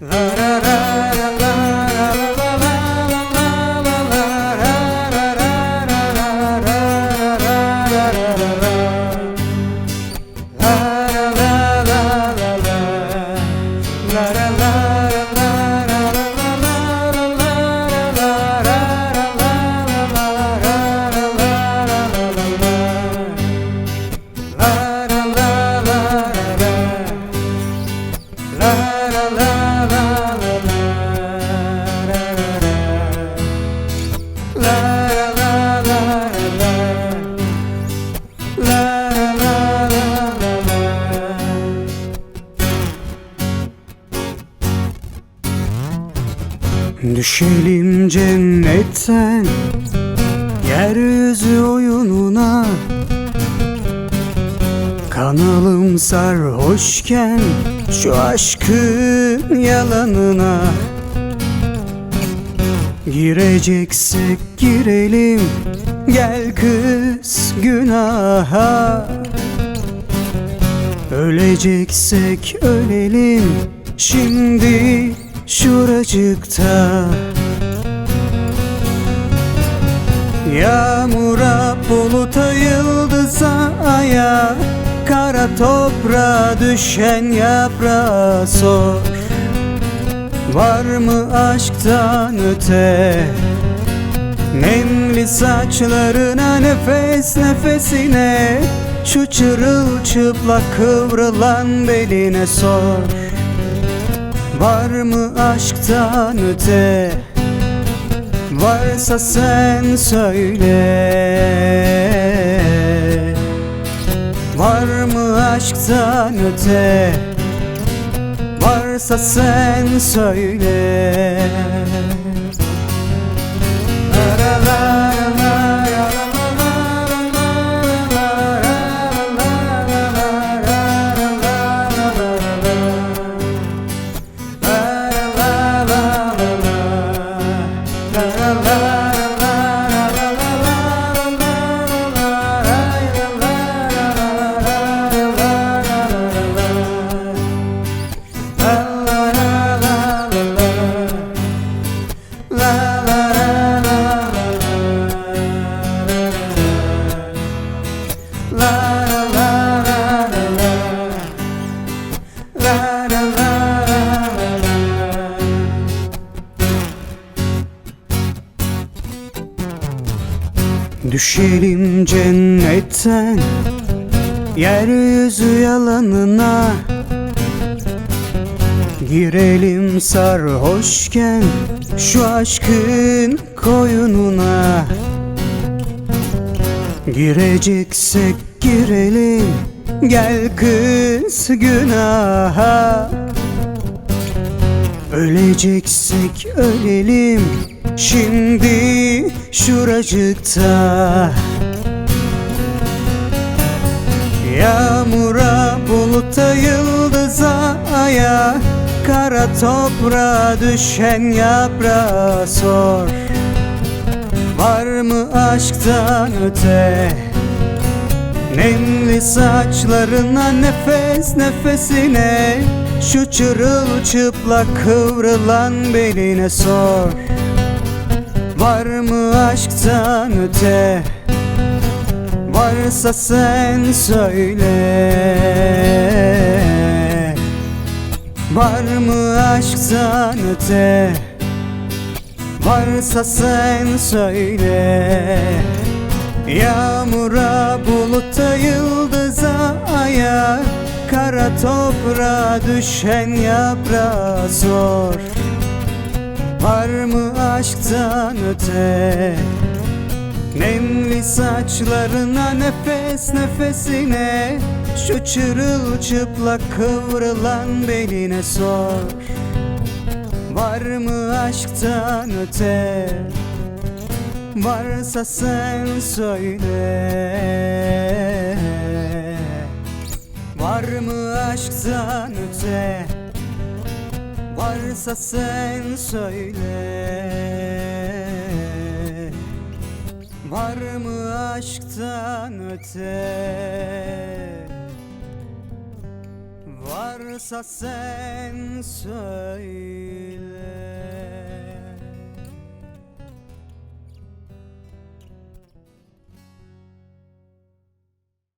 La, la, la. Düşelim cennetten Yeryüzü oyununa. Kanalım sarhoşken Şu aşkın yalanına. Gireceksek girelim Gel kız günaha. Öleceksek ölelim Şimdi şuracıkta. Yağmura, buluta, yıldıza, aya Kara toprağa düşen yaprağa sor. Var mı aşktan öte? Nemli saçlarına nefes nefesine Şu çırılçıplak kıvrılan beline sor Var mı aşktan öte? Varsa sen söyle. Var mı aşktan öte? Varsa sen söyle Düşelim cennetten Yeryüzü yalanına. Girelim sarhoşken Şu aşkın koyununa. Gireceksek girelim Gel kız günaha. Öleceksek ölelim. Şimdi şuracıkta. Yağmura, buluta, yıldıza, aya Kara toprağa düşen yaprağa sor. Var mı aşktan öte Nemli saçlarına nefes nefesine Şu çırılçıplak kıvrılan beline sor. Var mı aşktan öte? Varsa sen söyle. Var mı aşktan öte? Varsa sen söyle Yağmura, buluta, yıldıza, aya Kara toprağa düşen yaprağa sor Var mı aşktan öte? Nemli saçlarına nefes nefesine Şu çırılçıplak kıvrılan beline sor. Var mı aşktan öte Varsa sen söyle. Var mı aşktan öte? Varsa sen söyle. Var mı aşktan öte? Varsa sen söyle